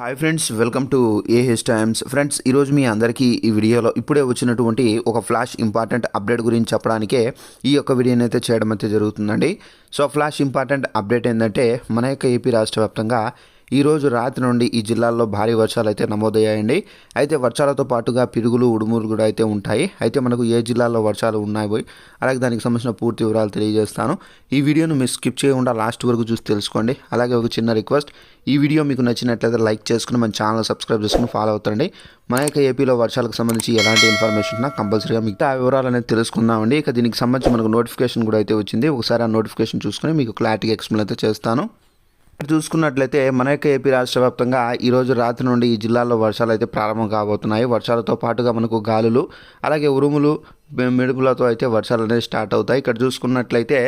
Hi friends welcome to AH Times friends ఈరోజు మీ అందరికీ ఈ వీడియోలో ఇప్పుడే వచ్చినటువంటి ఒక ఫ్లాష్ ఇంపార్టెంట్ అప్డేట్ గురించి చెప్పడానికే ఈ యొక్క వీడియోని అయితే చేయడం అయితే జరుగుతుందండి. సో ఫ్లాష్ ఇంపార్టెంట్ అప్డేట్ ఏంటంటే మన యొక్క ఏపీ రాష్ట్ర వ్యాప్తంగా ఈ రోజు రాత్రి నుండి ఈ జిల్లాల్లో భారీ వర్షాలు అయితే నమోదయ్యాయండి. అయితే వర్షాలతో పాటుగా పిడుగులు ఉడుములు కూడా అయితే ఉంటాయి. అయితే మనకు ఏ జిల్లాల్లో వర్షాలు ఉన్నాయి అలాగే దానికి సంబంధించిన పూర్తి వివరాలు తెలియజేస్తాను. ఈ వీడియోను మీరు స్కిప్ చేయకుండా లాస్ట్ వరకు చూసి తెలుసుకోండి. అలాగే ఒక చిన్న రిక్వెస్ట్ ఈ వీడియో మీకు నచ్చినట్లయితే లైక్ చేసుకుని మన ఛానల్ సబ్స్క్రైబ్ చేసుకుని ఫాలో అవుతారండి మన యొక్క ఏపీలో వర్షాలకు సంబంధించి ఎలాంటి ఇన్ఫర్మేషన్ ఉన్నా కంపల్సరీగా మిగతా ఆ వివరాలు అనేది తెలుసుకుందామండి. ఇక దీనికి సంబంధించి మనకు నోటిఫికేషన్ కూడా అయితే వచ్చింది. ఒకసారి ఆ నోటిఫికేషన్ చూసుకుని మీకు క్లారిటీగా ఎక్స్ప్లెయిన్ అయితే చేస్తాను. చూసుకున్నట్లయితే మన యొక్క ఏపీ రాష్ట్ర వ్యాప్తంగా ఈరోజు రాత్రి నుండి ఈ జిల్లాల్లో వర్షాలు అయితే ప్రారంభం కాబోతున్నాయి. వర్షాలతో పాటుగా మనకు గాలులు అలాగే ఉరుములు మెడుపులతో అయితే వర్షాలు అనేవి స్టార్ట్ అవుతాయి. ఇక్కడ చూసుకున్నట్లయితే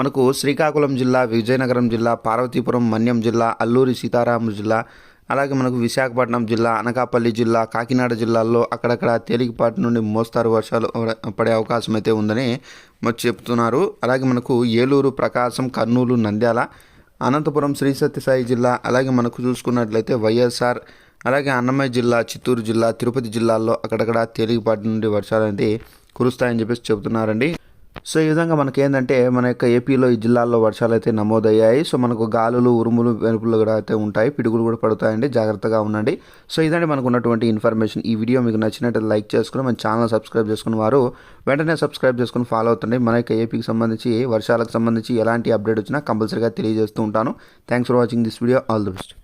మనకు శ్రీకాకుళం జిల్లా విజయనగరం జిల్లా పార్వతీపురం మన్యం జిల్లా అల్లూరి సీతారామ జిల్లా అలాగే మనకు విశాఖపట్నం జిల్లా అనకాపల్లి జిల్లా కాకినాడ జిల్లాల్లో అక్కడక్కడ తేలికపాటి నుండి మోస్తారు వర్షాలు పడే అవకాశం అయితే ఉందని చెప్తున్నారు. అలాగే మనకు ఏలూరు ప్రకాశం కర్నూలు నంద్యాల అనంతపురం శ్రీ సత్యసాయి జిల్లా అలాగే మనకు చూసుకున్నట్లయితే వైఎస్ఆర్ అలాగే అన్నమయ్య జిల్లా చిత్తూరు జిల్లా తిరుపతి జిల్లాల్లో అక్కడక్కడ తేలికపాటి నుండి వర్షాలు అనేది కురుస్తాయని చెప్పేసి చెబుతున్నారండి. సో ఈ విధంగా మనకి ఏంటంటే మన యొక్క ఏపీలో ఈ జిల్లాల్లో వర్షాలు అయితే నమోదయ్యాయి. సో మనకు గాలులు ఉరుములు వెనుపులు కూడా అయితే ఉంటాయి. పిడుగులు కూడా పడతాయండి. జాగ్రత్తగా ఉండండి. సో ఇదండి మనకు ఉన్నటువంటి ఇన్ఫర్మేషన్. ఈ వీడియో మీకు నచ్చినట్టు లైక్ చేసుకుని మన ఛానల్ సబ్స్క్రైబ్ చేసుకుని వారు వెంటనే సబ్స్క్రైబ్ చేసుకుని ఫాలో అవుతండి మన యొక్క ఏపీకి సంబంధించి వర్షాలకు సంబంధించి ఎలాంటి అప్డేట్ వచ్చినా కంపల్సరీగా తెలియజేస్తూ ఉంటాను. Thanks for watching this video all the best